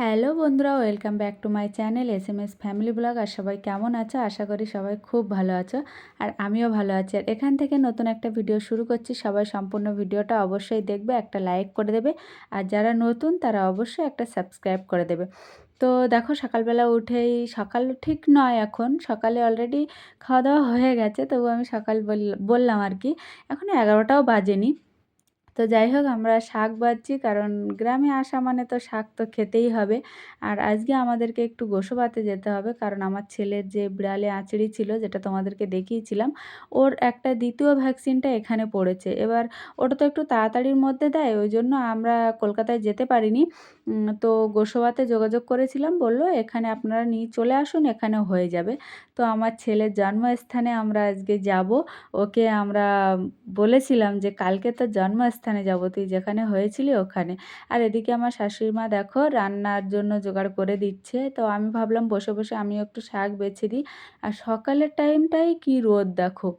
Hello বন্ধুরা, welcome back to my channel S M S family blog. আর সবাই কেমন আছো? আশা করি সবাই খুব ভালো আছো আর আমিও ভালো আছি। আর এখান থেকে নতুন একটা ভিডিও শুরু করছি। সবাই সম্পূর্ণ ভিডিওটা অবশ্যই দেখবে, একটা লাইক করে দেবে। আর যারা নতুন, তারা অবশ্যই একটা সাবস্ক্রাইব করে দেবে। তো দেখো, সকালবেলা উঠেই, সকাল ঠিক নয় এখন, সকালে অলরেডি খাওয়া দাওয়া হয়ে গেছে। তবু আমি সকাল বললাম আর কি এখনও এগারোটাও বাজেনি। তো যাই হোক, আমরা শাক বাজছি কারণ গ্রামে আসা মানে তো শাক তো খেতেই হবে। আর আজকে আমাদেরকে একটু গোসবাতে যেতে হবে, কারণ আমার ছেলের যে বিড়ালে আঁচড়ি ছিল, যেটা তোমাদেরকে দেখিয়েছিলাম, ওর একটা দ্বিতীয় ভ্যাকসিনটা এখানে পড়েছে। এবার ওটা তো একটু তাড়াতাড়ির মধ্যে দেয়, ওই জন্য আমরা কলকাতায় যেতে পারিনি। তো গোসবাতে যোগাযোগ করেছিলাম, বলল, এখানে আপনারা নিয়ে চলে আসুন এখানে হয়ে যাবে। তো আমার ছেলের জন্মস্থানে আমরা আজকে যাব। ওকে আমরা বলেছিলাম যে, কালকে তো জন্মস্থানে যাব, তুই যেখানে হয়েছিলি ওখানে। আর এদিকে আমার শাশুড়ি মা, দেখো, রান্নার জন্য জোগাড় করে দিচ্ছে। তো আমি ভাবলাম, বসে বসে আমিও একটু শাক বেছে দিই। আর সকালের টাইমটাই কি রোদ, দেখো।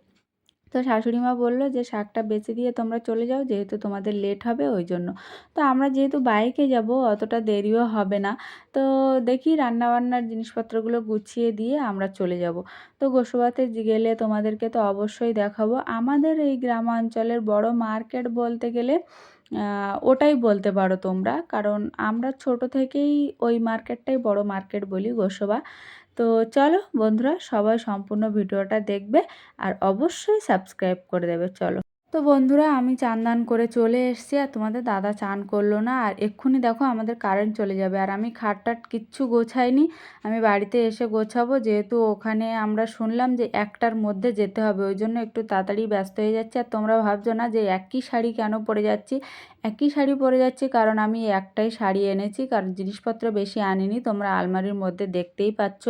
তো শাশুড়ি মা বলল যে, শাকটা বেছে দিয়ে তোমরা চলে যাও, যেহেতু তোমাদের লেট হবে ওই জন্য। তো আমরা যেহেতু বাইকে যাব, অতটা দেরিও হবে না। তো দেখি রান্নাবান্নার জিনিসপত্রগুলো গুছিয়ে দিয়ে আমরা চলে যাব। তো গোসবাতে গেলে তোমাদেরকে তো অবশ্যই দেখাবো। আমাদের এই গ্রামাঞ্চলের বড় মার্কেট বলতে গেলে ওটাই বলতে পারো তোমরা। কারণ আমরা ছোট থেকেই ওই মার্কেটটাই বড় মার্কেট বলি গোসবা। তো চলো বন্ধুরা সবাই সম্পূর্ণ ভিডিওটা দেখবে আর অবশ্যই সাবস্ক্রাইব করে দেবে চলো। তো বন্ধুরা, আমি চান দান করে চলে এসছি আর তোমাদের দাদা চান করল না। আর এক্ষুনি দেখো আমাদের কারেন্ট চলে যাবে। আর আমি খাট টাট কিচ্ছু গোছাইনি। আমি বাড়িতে এসে গোছাবো। যেহেতু ওখানে আমরা শুনলাম যে একটার মধ্যে যেতে হবে। ওই জন্য একটু তাড়াতাড়ি ব্যস্ত হয়ে যাচ্ছে। আর তোমরা ভাবছ না যে একই শাড়ি কেন পরে যাচ্ছি? একই শাড়ি পরে যাচ্ছি কারণ আমি একটাই শাড়ি এনেছি। কারণ জিনিসপত্র বেশি আনিনি। তোমরা আলমারির মধ্যে দেখতেই পাচ্ছ।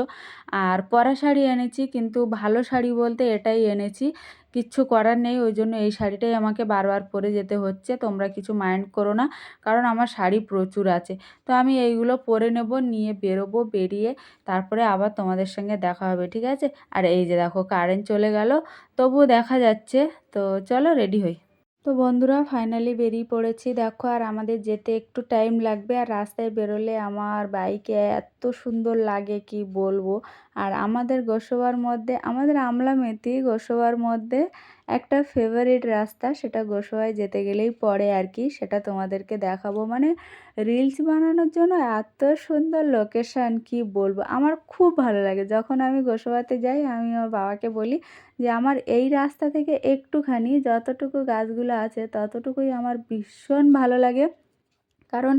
আর পরা শাড়ি এনেছি। কিন্তু ভালো শাড়ি বলতে এটাই এনেছি কিচ্ছু করার নেই, ওই জন্য এই শাড়িটাই আমাকে বারবার পরে যেতে হচ্ছে। তোমরা কিছু মাইন্ড করো না, কারণ আমার শাড়ি প্রচুর আছে। তো আমি এইগুলো পরে নেব, নিয়ে বেরোবো, বেরিয়ে তারপরে আবার তোমাদের সঙ্গে দেখা হবে, ঠিক আছে? আর এই যে দেখো কারেন্ট চলে গেল, তবুও দেখা যাচ্ছে। তো চলো রেডি হই। তো বন্ধুরা ফাইনালি বেরিয়ে পড়েছি। দেখো, আর আমাদের যেতে একটু টাইম লাগবে, আর রাস্তায় বেরোলে আমার বাইকে এত সুন্দর লাগে, কি বলব? আর আমাদের গোসবার মধ্যে, আমাদের আমলা মেথি গোসবার মধ্যে একটা ফেভারিট রাস্তা, সেটা গোসবায় যেতে গেলেই পড়ে আর কি, সেটা তোমাদেরকে দেখাবো। মানে রিলস বানানোর জন্য এত সুন্দর লোকেশান কি বলব? আমার খুব ভালো লাগে। যখন আমি গোসবাতে যাই, আমি আমার বাবাকে বলি যে, আমার এই রাস্তা থেকে একটুখানি যতটুকু গাছগুলো আছে, ততটুকুই আমার ভীষণ ভালো লাগে। কারণ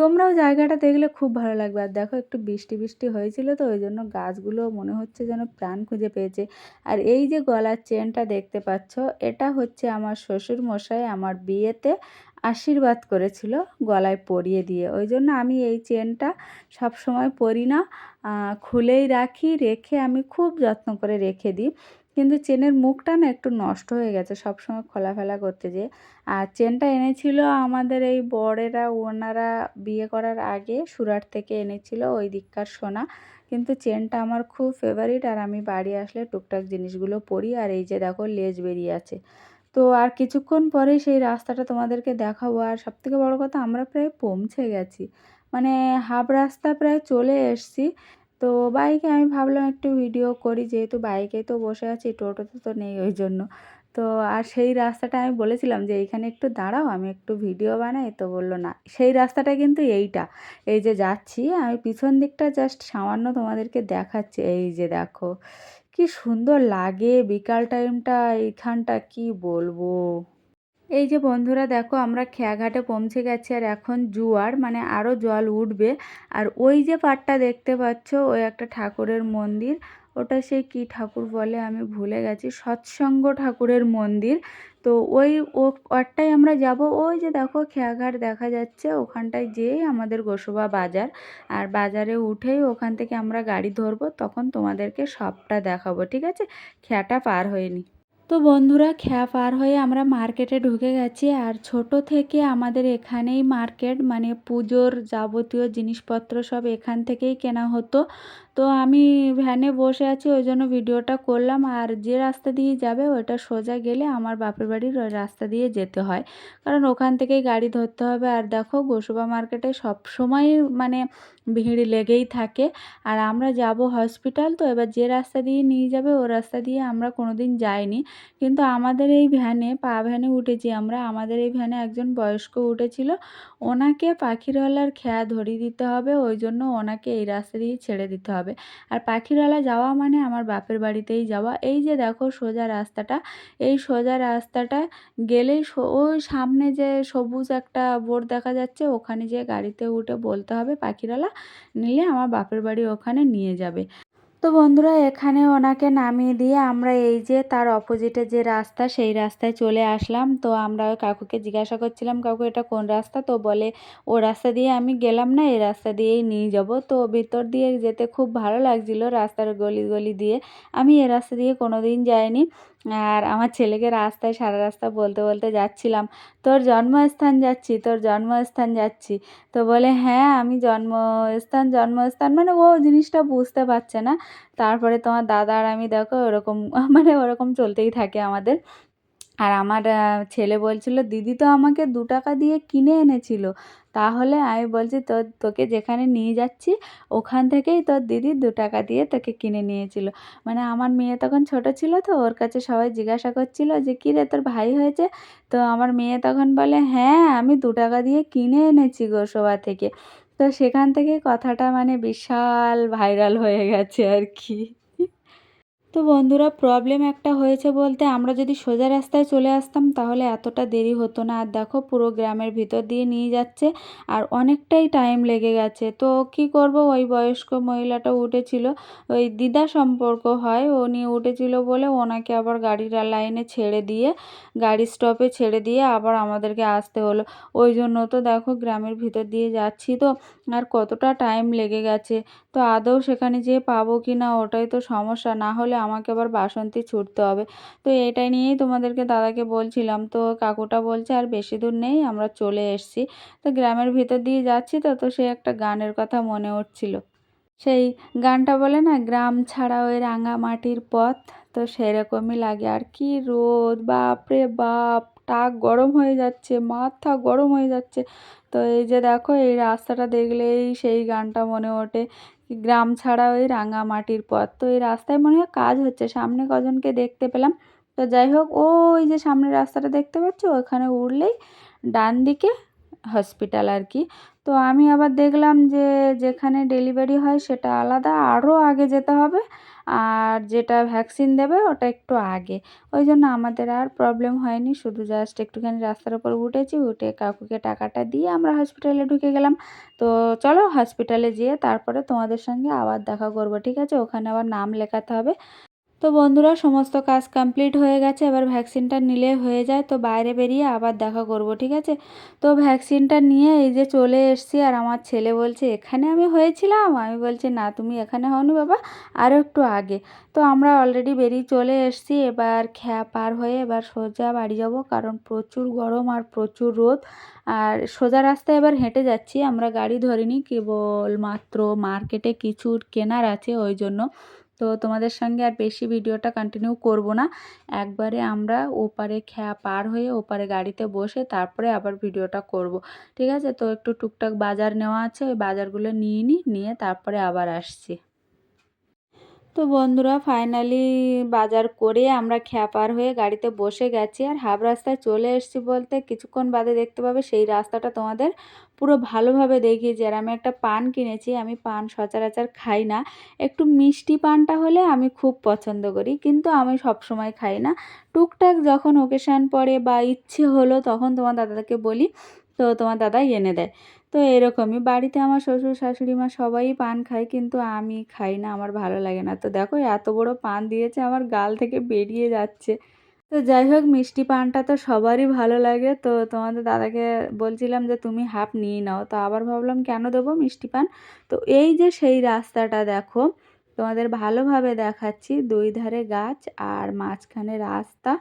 তোমরাও জায়গাটা দেখলে খুব ভালো লাগবে। আর দেখো একটু বৃষ্টি বৃষ্টি হয়েছিল তো, ওই জন্য গাছগুলো মনে হচ্ছে যেন প্রাণ খুঁজে পেয়েছে। আর এই যে গলার চেনটা দেখতে পাচ্ছ, এটা হচ্ছে আমার শ্বশুর মশাই আমার বিয়েতে আশীর্বাদ করেছিল গলায় পরিয়ে দিয়ে। ওই জন্য আমি এই চেনটা সব সময় পরি না খুলেই রাখি, রেখে আমি খুব যত্ন করে রেখে দিই। কিন্তু চেনের মুখটা না একটু নষ্ট হয়ে গেছে সবসময় খোলাফেলা করতে যেয়ে। আর চেনটা এনেছিল আমাদের এই বরেরা, ওনারা বিয়ে করার আগে, সুরাট থেকে এনেছিল ওই দিককার সোনা। কিন্তু চেনটা আমার খুব ফেভারিট আর আমি বাড়ি আসলে টুকটাক জিনিসগুলো পরি আর এই যে দেখো লেজ বেরিয়ে আছে। তো আর কিছুক্ষণ পরে সেই রাস্তাটা তোমাদেরকে দেখাবো। আর সবথেকে বড় কথা আমরা প্রায় পৌঁছে গেছি। মানে হাফ রাস্তা প্রায় চলে এসছি। তো বাইকে আমি ভাবলাম একটু ভিডিও করি, যেহেতু বাইকে তো বসে আছি, টোটোতে তো নেই ওই জন্য। তো আর সেই রাস্তাটা আমি বলেছিলাম যে এইখানে একটু দাঁড়াও, আমি একটু ভিডিও বানাই। তো বলল, না, সেই রাস্তাটা কিন্তু এইটা। এই যে যাচ্ছি, আমি পিছন দিকটা জাস্ট সামান্য তোমাদেরকে দেখাচ্ছি। এই যে দেখো, কি সুন্দর লাগে, বিকাল টাইমটা এইখানটা কি বলব? এই যে বন্ধুরা দেখো, আমরা খেয়াঘাটে পৌঁছে গেছি আর এখন জুয়ার মানে আরও জল উঠবে। আর ওই যে পাটটা দেখতে পাচ্ছ, ওই একটা ঠাকুরের মন্দির। ওটা সেই কী ঠাকুর বলে আমি ভুলে গেছি, সৎসঙ্গ ঠাকুরের মন্দির। তো ওই ও ওরটাই আমরা যাব। ওই যে দেখো, খেয়াঘাট দেখা যাচ্ছে। ওখানটায় যেয়েই আমাদের গোসবা বাজার। আর বাজারে উঠেই ওখান থেকে আমরা গাড়ি ধরবো, তখন তোমাদেরকে সবটা দেখাবো, ঠিক আছে? খেয়াটা পার হয়নি। তো বন্ধুরা, খেয়া পার হয়ে আমরা মার্কেটে ঢুকে গেছি আর ছোট থেকে আমাদের এখানেই মার্কেট মানে পুজোর যাবতীয় জিনিসপত্র সব এখান থেকেই কেনা হতো। তো আমি ভ্যানে বসে আছি, ওই জন্য ভিডিওটা করলাম। আর যে রাস্তা দিয়ে যাবে ওটা সোজা গেলে আমার বাপের বাড়ির রাস্তা দিয়ে যেতে হয়। কারণ ওখান থেকেই গাড়ি ধরতে হবে। আর দেখো, গোসবা মার্কেটে সব সময় মানে ভিড় লেগেই থাকে। আর আমরা যাব হসপিটাল তো এবার যে রাস্তা দিয়ে নিয়ে যাবে, ও রাস্তা দিয়ে আমরা কোনো দিন যাইনি। কিন্তু আমাদের এই ভ্যানে পা ভ্যানে উঠেছি আমরা। আমাদের এই ভ্যানে একজন বয়স্ক উঠেছিল। ওনাকে পাখিরালয়ার খেয়া ধরিয়ে দিতে হবে। ওই জন্য ওনাকে এই রাস্তা দিয়ে ছেড়ে দিতে হবে। আর পাখিরালা যাওয়া মানে আমার বাপের বাড়িতেই যাওয়া। এই যে দেখো সোজা রাস্তাটা, এই সোজা রাস্তাটা গেলেই ওই সামনে যে সবুজ একটা বোর্ড দেখা যাচ্ছে, ওখানে যে গাড়িতে উঠে বলতে হবে পাখিরালা নিলে আমার বাপের বাড়ি ওখানে নিয়ে যাবে। তো বন্ধুরা, এখানে ওনাকে নামিয়ে দিয়ে আমরা এই যে তার অপোজিটে যে রাস্তা, সেই রাস্তায় চলে আসলাম। তো আমরা কাকুকে জিজ্ঞাসা করছিলাম, কাকু, এটা কোন রাস্তা? তো বলে, ও রাস্তা দিয়ে আমি গেলাম না, এই রাস্তা দিয়েই নিয়ে যাব। তো ভিতর দিয়ে যেতে খুব ভালো লাগছিল রাস্তার গলি গলি দিয়ে। আমি এ রাস্তা দিয়ে কোনো দিন যাইনি। আর আমার ছেলেকে রাস্তায়, সারা রাস্তা বলতে বলতে যাচ্ছিলাম, তোর জন্মস্থান যাচ্ছি, তোর জন্মস্থান যাচ্ছি। তো বলে হ্যাঁ আমি জন্মস্থান জন্মস্থান। মানে ও জিনিসটা বুঝতে পারছে না। তারপরে তোমার দাদা আর আমি, দেখো, ওরকম মানে ওরকম চলতেই থাকে আমাদের। আর আমার ছেলে বলছিল, দিদি তো আমাকে দু টাকা দিয়ে কিনে এনেছিল। তাহলে আমি বলছি, তোর, তোকে যেখানে নিয়ে যাচ্ছি, ওখান থেকেই তোর দিদি দু টাকা দিয়ে তোকে কিনে নিয়েছিল। মানে আমার মেয়ে তখন ছোট ছিল তো, ওর কাছে সবাই জিজ্ঞাসা করছিল যে, কী রে, তোর ভাই হয়েছে? তো আমার মেয়ে তখন বলে হ্যাঁ আমি দু টাকা দিয়ে কিনে এনেছি গো শোভা থেকে। তো সেখান থেকে কথাটা মানে বিশাল ভাইরাল হয়ে গেছে আর কি। তো বন্ধুরা প্রবলেম একটা হয়েছে বলতে আমরা যদি সোজা রাস্তায় চলে আসতাম তাহলে এতটা দেরি হতো না। আর দেখো, পুরো গ্রামের ভিতর দিয়ে নিয়ে যাচ্ছে আর অনেকটাই টাইম লেগে গেছে। তো কি করব? ওই বয়স্ক মহিলাটা উঠেছিল, ওই দিদা সম্পর্ক হয়, উনি উঠেছিল বলে ওনাকে আবার গাড়ির লাইনে ছেড়ে দিয়ে, গাড়ি স্টপে ছেড়ে দিয়ে আবার আমাদেরকে আসতে হলো। ওই জন্য তো দেখো, গ্রামের ভিতর দিয়ে যাচ্ছি তো, আর কতটা টাইম লেগে গেছে। তো আদৌ সেখানে যেয়ে পাবো কি না ওটাই তো সমস্যা। না হলে আমাকে আবার বাসন্তী ছুটতে হবে। তো এটাই নিয়েই তোমাদেরকে দাদাকে বলছিলাম। তো কাকুটা বলছে, আর বেশি দূর নেই, আমরা চলে এসছি। তো গ্রামের ভিতর দিয়ে যাচ্ছি তো তো সে একটা গানের কথা মনে উঠছিল। সেই গানটা বলে না, গ্রাম ছাড়া ওই রাঙা মাটির পথ। তো সেরকমই লাগে। আর কি রোদ, বাপরে বাপ, টাক গরম হয়ে যাচ্ছে, মাথা গরম হয়ে যাচ্ছে। তো এই যে দেখো, এই রাস্তাটা দেখলেই সেই গানটা মনে ওঠে। গ্রাম ছাড়া ওই রাঙা মাটির পথ। তো এই রাস্তায় মনে হয় কাজ হচ্ছে। সামনে কজনকে দেখতে পেলাম। তো যাই হোক ওই যে সামনের রাস্তাটা দেখতে পাচ্ছি? ওখানে উঠলেই ডান দিকে হসপিটাল আর কি। তো আমি আবার দেখলাম যে যেখানে ডেলিভারি হয় সেটা আলাদা। আরও আগে যেতে হবে। আর যেটা ভ্যাকসিন দেবে ওটা একটু আগে। ওই জন্য আমাদের আর প্রবলেম হয়নি, শুধু জাস্ট একটুখানি রাস্তার ওপর উঠেছি, উঠে কাকুকে টাকাটা দিয়ে আমরা হসপিটালে ঢুকে গেলাম। তো চলো হসপিটালে যেয়ে তারপরে তোমাদের সঙ্গে আবার দেখা করব, ঠিক আছে? ওখানে আবার নাম লেখাতে হবে। তো বন্ধুরা, সমস্ত কাজ কমপ্লিট হয়ে গেছে। এবার ভ্যাকসিনটা নিলে হয়ে যায়। তো বাইরে বেরিয়ে আবার দেখা করব, ঠিক আছে? তো ভ্যাকসিনটা নিয়ে এই যে চলে এসছি আর আমার ছেলে বলছে, এখানে আমি হয়েছিলাম? আমি বলছি, না, তুমি এখানে হওনি বাবা আরও একটু আগে। তো আমরা অলরেডি বেরিয়ে চলে এসছি। এবার খ্যা পার হয়ে এবার সোজা বাড়ি যাব, কারণ প্রচুর গরম আর প্রচুর রোদ। আর সোজা রাস্তায় এবার হেঁটে যাচ্ছি। আমরা গাড়ি ধরিনি কেবল মাত্র মার্কেটে কিছু কেনার আছে, ওই জন্য। তোমাদের সঙ্গে আর বেশি ভিডিওটা কন্টিনিউ করব না। একবারে আমরা ওপারে খেয়া পার হয়ে ওপারে গাড়িতে বসে তারপরে আবার ভিডিওটা করব। ঠিক আছে? তো একটু টুকটাক বাজার নেওয়া আছে, ওই বাজারগুলো নিয়ে নিই নিয়ে তারপরে আবার আসছি। তো বন্ধুরা ফাইনালি বাজার করে আমরা খ্যাপার হয়ে গাড়িতে বসে গেছি আর হাফ রাস্তায় চলে এসেছি বলতে কিছুক্ষণ বাদে দেখতে পাবে সেই রাস্তাটা তোমাদের পুরো ভালোভাবে দেখিয়েছি আর আমি একটা পান কিনেছি, আমি পান সচরাচর খাই না। একটু মিষ্টি পানটা হলে আমি খুব পছন্দ করি, কিন্তু আমি সব সময় খাই না। টুকটাক যখন ওকেশান পড়ে বা ইচ্ছে হলো তখন তোমার দাদাকে বলি, তো তোমার দাদাই এনে দেয়। তো এরকমই। বাড়িতে আমার শ্বশুর, শাশুড়ি মা সবাই পান খায়, কিন্তু আমি খাই না, আমার ভালো লাগে না। তো দেখো, এত বড় পান দিয়েছে, আমার গাল থেকে বেরিয়ে যাচ্ছে। তো যাই হোক, মিষ্টি পানটা তো সবারই ভালো লাগে। তো তোমাদের দাদাকে বলছিলাম যে, তুমি হাফ নিয়ে নাও। তো আবার ভাবলাম, কেন দেবো মিষ্টি পান? তো এই যে সেই রাস্তাটা দেখো তোমাদের ভালোভাবে দেখাচ্ছি দুই ধারে গাছ আর মাঝখানে রাস্তা।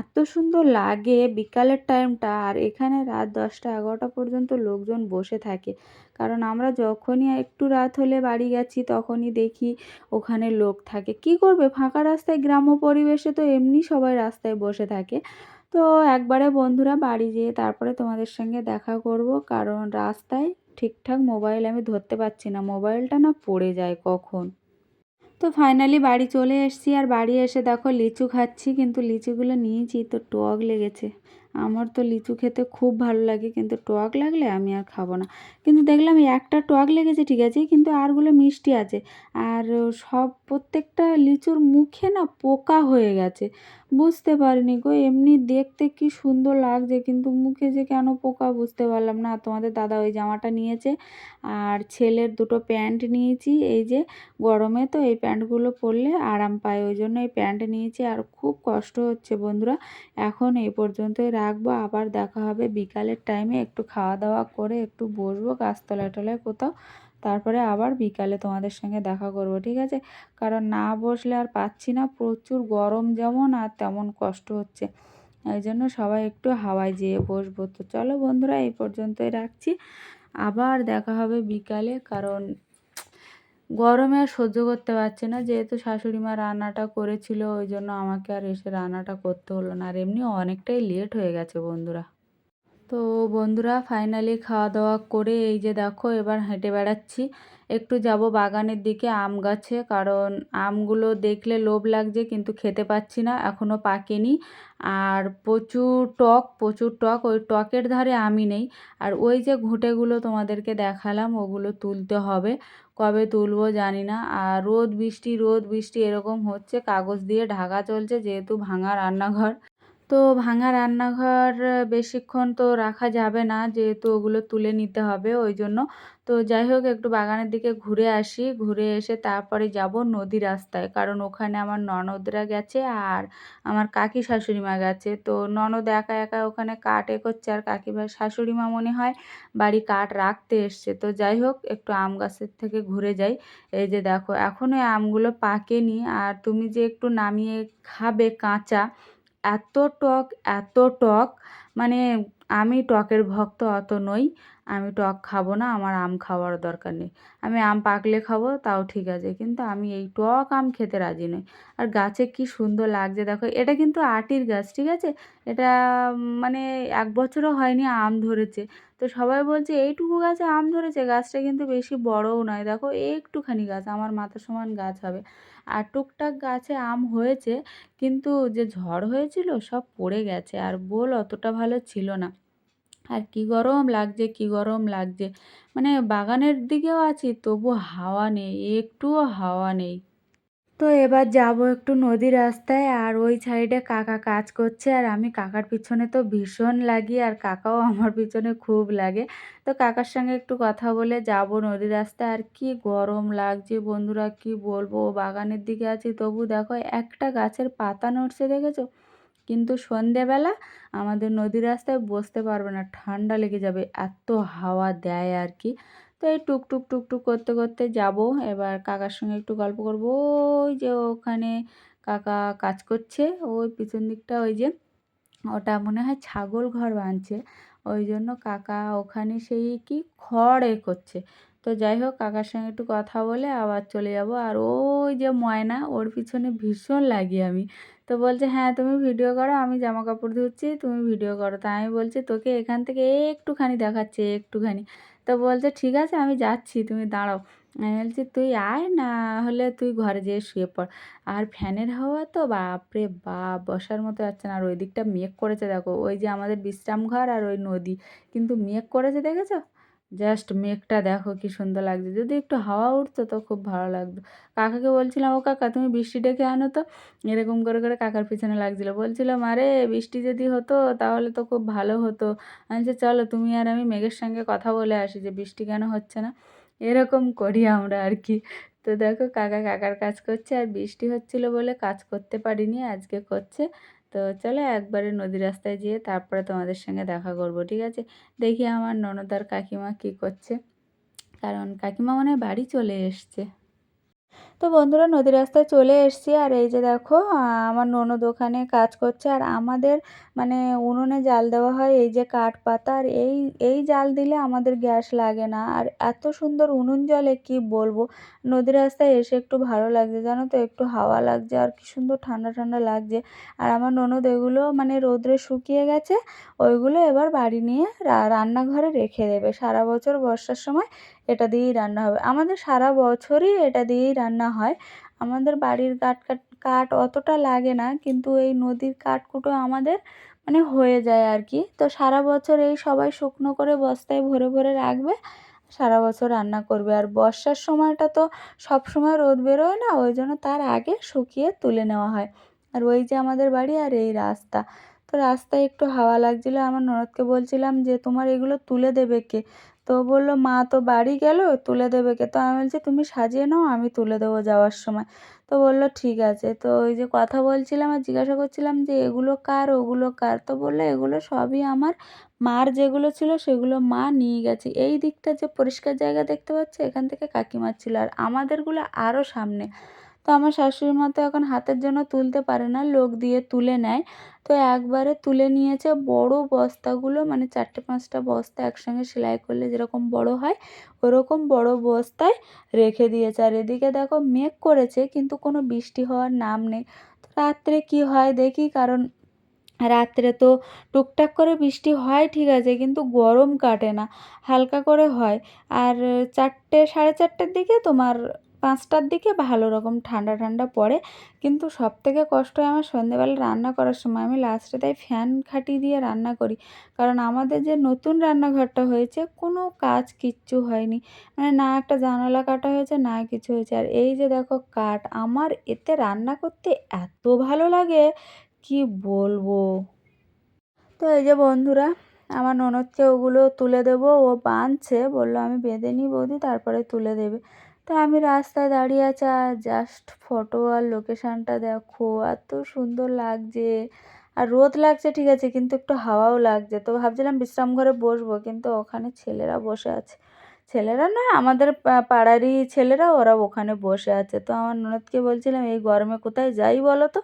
এত সুন্দর লাগে বিকালের টাইমটা আর এখানে রাত দশটা এগারোটা পর্যন্ত লোকজন বসে থাকে। কারণ আমরা যখনই একটু রাত হলে বাড়ি গেছি তখনই দেখি ওখানে লোক থাকে। কি করবে? ফাঁকা রাস্তায় গ্রাম্য পরিবেশে তো এমনি সবাই রাস্তায় বসে থাকে। তো একবারে বন্ধুরা বাড়ি যেয়ে তারপরে তোমাদের সঙ্গে দেখা করব। কারণ রাস্তায় ঠিকঠাক মোবাইল আমি ধরতে পারছি না। মোবাইলটা না পড়ে যায় কখন? তো ফাইনালি বাড়ি চলে এসেছি আর বাড়ি এসে দেখো লিচু খাচ্ছি, কিন্তু লিচুগুলো নিয়েছি, তো টক লেগেছে। আমার তো লিচু খেতে খুব ভালো লাগে, কিন্তু টক লাগলে আমি আর খাব না। কিন্তু দেখলাম একটা টক লেগেছে, ঠিক আছে, কিন্তু আরগুলো মিষ্টি আছে। আর সব প্রত্যেকটা লিচুর মুখে না পোকা হয়ে গেছে। বুঝতে পারিনি গো, এমনি দেখতে কি সুন্দর লাগছে, কিন্তু মুখে যে কেন পোকা বুঝতে পারলাম না। তোমাদের দাদা ওই জামাটা নিয়েছে, আর ছেলের দুটো প্যান্ট নিয়েছি, এই যে গরমে তো এই প্যান্টগুলো পরলে আরাম পায়, ওই জন্য এই প্যান্ট নিয়েছি, আর খুব কষ্ট হচ্ছে বন্ধুরা। এখন এই পর্যন্তই রাখব, আবার দেখা হবে। বিকালের টাইমে একটু খাওয়া দাওয়া করে একটু বসবো গাছতলায় টলায় কোথাও। তারপরে আবার বিকালে তোমাদের সঙ্গে দেখা করব, ঠিক আছে? কারণ না বসলে আর পাচ্ছি না। প্রচুর গরম যেমন আর তেমন কষ্ট হচ্ছে। এই জন্য সবাই একটু হাওয়ায় যেয়ে বসবো। তো চলো বন্ধুরা, এই পর্যন্তই রাখছি। আবার দেখা হবে বিকালে, কারণ গরমে আর সহ্য করতে পারছে না। যেহেতু শাশুড়ি মা রান্নাটা করেছিল, ওই জন্য আমাকে আর এসে রান্নাটা করতে হলো না। আর এমনি অনেকটাই লেট হয়ে গেছে বন্ধুরা। তো বন্ধুরা ফাইনালি খাওয়া দাওয়া করে এই যে দেখো, এবার হেঁটে বেড়াচ্ছি। একটু যাব বাগানের দিকে আম গাছে, কারণ আমগুলো দেখলে লোভ লাগছে, কিন্তু খেতে পাচ্ছি না এখনও পাকেনি। আর প্রচুর টক প্রচুর টক, ওই টকের ধারে আমি নেই। আর ওই যে ঘুঁটেগুলো তোমাদেরকে দেখালাম, ওগুলো তুলতে হবে। কবে তুলবো জানি না। আর রোদ বৃষ্টি রোদ বৃষ্টি এরকম হচ্ছে, কাগজ দিয়ে ঢাকা চলছে যেহেতু ভাঙা রান্নাঘর। তো ভাঙা রান্নাঘর বেশিক্ষণ তো রাখা যাবে না যেহেতু ওগুলো তুলে নিতে হবে ওই জন্য তো যাই হোক, একটু বাগানের দিকে ঘুরে আসি। ঘুরে এসে তারপরে যাব নদী রাস্তায়। কারণ ওখানে আমার ননদরা গেছে আর আমার কাকি শাশুড়ি মা গেছে। তো ননদ একা একা ওখানে কাঠ এ করছে আর কাকি শাশুড়ি মা মনে হয় বাড়ি কাঠ রাখতে এসছে। তো যাই হোক, একটু আম গাছের থেকে ঘুরে যাই। এই যে দেখো এখনও আমগুলো পাকেনি। আর তুমি যে একটু নামিয়ে খাবে কাঁচা এত টক এত টক মানে আমি টকের ভক্ত অত নই। আমি টক খাব না, আমার আম খাওয়ার দরকার নেই। আমি আম পাকলে খাব, তাও ঠিক আছে, কিন্তু আমি এই টক আম খেতে রাজি নই। আর গাছে কি সুন্দর লাগছে, দেখো, এটা কিন্তু আটির গাছ, ঠিক আছে? এটা মানে এক বছরও হয়নি আম ধরেছে। তো সবাই বলছে, এইটুকু গাছে আম ধরেছে, গাছটা কিন্তু বেশি বড়ও নয়। দেখো, একটুখানি গাছ, আমার মাথা সমান গাছ হবে। আর টুকটাক গাছে আম হয়েছে, কিন্তু যে ঝড় হয়েছিল সব পড়ে গেছে আর বোল অতটা ভালো ছিল না। আর কি গরম লাগছে, কি গরম লাগছে। মানে বাগানের দিকেও আছি, তবু হাওয়া নেই, একটুও হাওয়া নেই। তো এবার যাব একটু নদী রাস্তায়, আর ওই সাইডে কাকা কাজ করছে, আর আমি কাকার পিছনে তো ভীষণ লাগি, আর কাকাও আমার পিছনে খুব লাগে। তো কাকার সঙ্গে একটু কথা বলে যাব নদী রাস্তায়, আর কি গরম লাগছে বন্ধুরা, কি বলব? বাগানের দিকে আছি, তবু দেখো একটা গাছের পাতা নড়ছে, দেখেছ? কিন্তু সন্ধেবেলা আমাদের নদী রাস্তায় বসতে পারবে না, ঠান্ডা লেগে যাবে, এত হাওয়া দেয় আর কি। তো এই টুকটুক টুকটুক করতে করতে যাব। এবার কাকার সঙ্গে একটু গল্প করব। ওই যে ওখানে কাকা কাজ করছে। ওই পিছন দিকটা ওই যে ওটা মনে হয় ছাগল ঘর বাঁধছে। ওই জন্য কাকা ওখানে সেই কি খড় এ করছে। তো যাই হোক, কাকার সঙ্গে একটু কথা বলে আবার চলে যাব। আর ওই যে ময়না, ওর পিছনে ভীষণ লাগি আমি। তো বলছে হ্যাঁ তুমি ভিডিও করো, আমি জামা কাপড় ধুচ্ছি, তুমি ভিডিও করো। তা আমি বলছি, তোকে এখান থেকে একটুখানি দেখাচ্ছে, একটুখানি। তো বলছে, ঠিক আছে, আমি যাচ্ছি, তুমি দাঁড়াও। আমি বলছি, তুই আয়, না হলে তুই ঘরে যেয়ে শুয়ে পড়। আর ফ্যানের হাওয়া তো বাপরে বাপ, বসার মতো যাচ্ছে না। আর ওই দিকটা মেঘ করেছে, দেখো। ওই যে আমাদের বিশ্রাম ঘর আর ওই নদী, কিন্তু মেঘ করেছে, দেখেছ? জাস্ট মেঘটা দেখো কি সুন্দর লাগছে। যদি একটু হাওয়া উঠতো তো খুব ভালো লাগতো। কাকাকে বলছিলাম, ও কাকা, তুমি বৃষ্টি ডেকে আনো তো। এরকম করে করে কাকার পিছনে লাগছিল। বলছিলাম আরে বৃষ্টি যদি হতো তাহলে তো খুব ভালো হতো। আমি যে চলো, তুমি আর আমি মেঘের সঙ্গে কথা বলে আসি যে বৃষ্টি কেন হচ্ছে না। এরকম করি আমরা আর কি। তো দেখো, কাকা কাকার কাজ করছে, আর বৃষ্টি হচ্ছিল বলে কাজ করতে পারিনি, আজকে করছে। তো চলো একবারে নদী রাস্তায় যেয়ে তারপরে তোমাদের সঙ্গে দেখা করব, ঠিক আছে? দেখি আমার ননদার কাকিমা কি করছে। কারণ কাকিমা মনে বাড়ি চলে এসছে। তো বন্ধুরা নদী রাস্তায় চলে এসেছি আর এই যে দেখো আমার ননদ ওখানে কাজ করছে আর আমাদের মানে উনুনে জাল দেওয়া হয়, এই যে কাঠ পাতা আর এই এই জাল দিলে আমাদের গ্যাস লাগে না। আর এত সুন্দর উনুন জলে কি বলব? নদী রাস্তায় এসে একটু ভালো লাগছে, জানো তো? একটু হাওয়া লাগছে আর কি সুন্দর ঠান্ডা ঠান্ডা লাগছে। আর আমার ননদ এগুলো মানে রোদ্রে শুকিয়ে গেছে, ওইগুলো এবার বাড়ি নিয়ে রান্নাঘরে রেখে দেবে। সারা বছর বর্ষার সময় এটা দিয়েই রান্না হবে। আমাদের সারা বছরই এটা দিয়েই রান্না হয়। আমাদের বাড়ির কাঠ কাঠ কাঠ অতটা লাগে না, কিন্তু এই নদীর কাঠকুটো আমাদের মানে হয়ে যায় আর কি তো সারা বছর এই সবাই শুকনো করে বস্তায় ভরে ভরে রাখবে, সারা বছর রান্না করবে। আর বর্ষার সময়টা তো সব সময় রোদ বেরোয় না, ওই জন্য তার আগে শুকিয়ে তুলে নেওয়া হয়। আর ওই যে আমাদের বাড়ি আর এই রাস্তা। তো রাস্তায় একটু হাওয়া লাগছিল, আমার ননদকে বলছিলাম যে, তোমার এগুলো তুলে দেবে কে? তো বলল, মা তো বাড়ি গেল, তুলে দেবে কে? তো আমি বলছি, তুমি সাজিয়ে নাও, আমি তুলে দেবো যাওয়ার সময়। তো বলল, ঠিক আছে। তো ওই যে কথা বলছিলাম আর জিজ্ঞাসা করছিলাম যে, এগুলো কার, ওগুলো কার? তো বলল, এগুলো সবই আমার মার যেগুলো ছিল, সেগুলো মা নিয়ে গেছে। এই দিকটা যে পরিষ্কার জায়গা দেখতে পাচ্ছ, এখান থেকে কাকিমার ছিল। আর আমাদেরগুলো আরও সামনে। তো আমার শাশুড়ি মা তো এখন হাতের জন্য তুলতে পারে না, লোক দিয়ে তুলে নেয়। তো একবারে তুলে নিয়েছে বড় বস্তাগুলো মানে চারটে পাঁচটা বস্তা একসঙ্গে সেলাই করলে যেরকম বড় হয়, ওরকম বড় বস্তায় রেখে দিয়েছে। আর এদিকে দেখো মেঘ করেছে, কিন্তু কোনো বৃষ্টি হওয়ার নাম নেই। তো রাত্রে কী হয় দেখি, কারণ রাত্রে তো টুকটাক করে বৃষ্টি হয়, ঠিক আছে, কিন্তু গরম কাটে না, হালকা করে হয়। আর চারটে, সাড়ে চারটের দিকে তোমার পাঁচটার দিকে ভালো রকম ঠান্ডা ঠান্ডা পড়ে, কিন্তু সব থেকে কষ্ট হয় আমার সন্ধেবেলা রান্না করার সময়। আমি লাস্টে তাই ফ্যান খাটিয়ে দিয়ে রান্না করি। কারণ আমাদের যে নতুন রান্নাঘরটা হয়েছে, কোনো কাজ কিচ্ছু হয়নি। মানে না একটা জানালা কাটা হয়েছে, না কিছু হয়েছে। আর এই যে দেখো কাঠ, আমার এতে রান্না করতে এত ভালো লাগে, কি বলব? তো এই যে বন্ধুরা, আমার ননদকে ওগুলো তুলে দেবো। ও বাঁধছে বলল আমি বেঁধে নিই বৌদি, তারপরে তুলে দেবে। তো আমি রাস্তায় দাঁড়িয়ে আছি আর জাস্ট ফটো আর লোকেশানটা দেখো। এত সুন্দর লাগছে। আর রোদ লাগছে, ঠিক আছে, কিন্তু একটু হাওয়াও লাগছে। তো ভাবছিলাম বিশ্রাম ঘরে বসবো, কিন্তু ওখানে ছেলেরা বসে আছে। ছেলেরা নয় আমাদের পাড়ারই ছেলেরা ওরা ওখানে বসে আছে। তো আমার ননদকে বলছিলাম, এই গরমে কোথায় যাই বলো তো?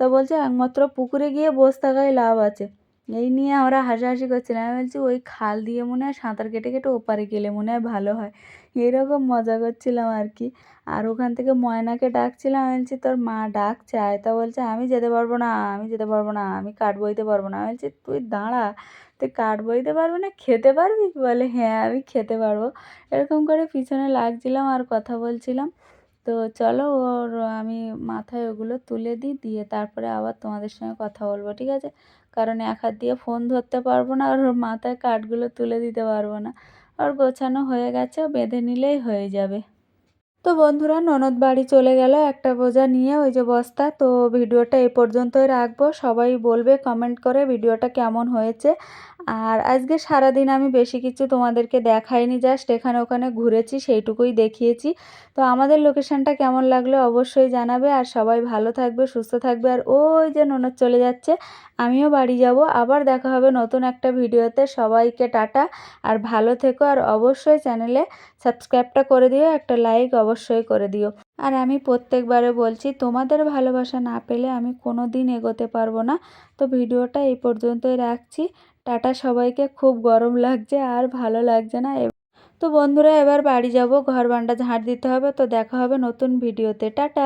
তা বলছে, একমাত্র পুকুরে গিয়ে বসে থাকাই লাভ আছে। এই নিয়ে আমরা হাসাহাসি করছিলাম আমি বলছি, ওই খাল দিয়ে মনে হয় সাঁতার কেটে কেটে ওপারে গেলে মনে হয় ভালো হয়। এরকম মজা করছিলাম আর কি। আর ওখান থেকে ময়নাকে ডাকছিলাম বলছি, তোর মা ডাকছে? আয় তা বলছে, আমি যেতে পারব না, আমি যেতে পারব না, আমি কাঠ বইতে পারব না। বলছি, তুই দাঁড়া, তুই কাঠ বইতে পারবি না, খেতে পারবি? বলে হ্যাঁ আমি খেতে পারব। এরকম করে পিছনে লাগছিলাম আর কথা বলছিলাম। তো চলো, ওর আমি মাথায় ওগুলো তুলে দিই, দিয়ে তারপরে আবার তোমাদের সঙ্গে কথা বলব, ঠিক আছে? কারণ এক হাত দিয়ে ফোন ধরতে পারব না, আর ওর মাথায় কাঠগুলো তুলে দিতে পারব না। আর গোছানো হয়ে গেছে বেঁধে নিলেই হয়ে যাবে। তো বন্ধুরা, ননদ বাড়ি চলে গেল, একটা বোঝা নিয়ে ওই যে বস্তা। তো ভিডিওটা এ পর্যন্তই রাখব। সবাই বলবে, কমেন্ট করে ভিডিওটা কেমন হয়েছে। আর আজকে সারাদিন আমি বেশি কিছু তোমাদেরকে দেখাইনি জাস্ট এখানে ওখানে ঘুরেছি, সেইটুকুই দেখিয়েছি। তো আমাদের লোকেশানটা কেমন লাগল অবশ্যই জানাবে, আর সবাই ভালো থাকবে, সুস্থ থাকবে, আর ওই যে ননদ চলে যাচ্ছে, আমিও বাড়ি যাব। আবার দেখা হবে নতুন একটা ভিডিওতে। সবাইকে টাটা, আর ভালো থেকো, আর অবশ্যই চ্যানেলে সাবস্ক্রাইবটা করে দিও, একটা লাইক অবশ্যই করে দিও। আর আমি প্রত্যেকবারে বলছি, তোমাদের ভালোবাসা না পেলে আমি কোনো দিন এগোতে পারব না। তো ভিডিওটা এই পর্যন্তই রাখছি। টাটা, সবাইকে খুব গরম লাগছে আর ভালো লাগছে না। তো বন্ধুরা, এবার বাড়ি যাব, ঘর বান্ডা ঝাঁট দিতে হবে, তো দেখা হবে নতুন ভিডিওতে। টাটা!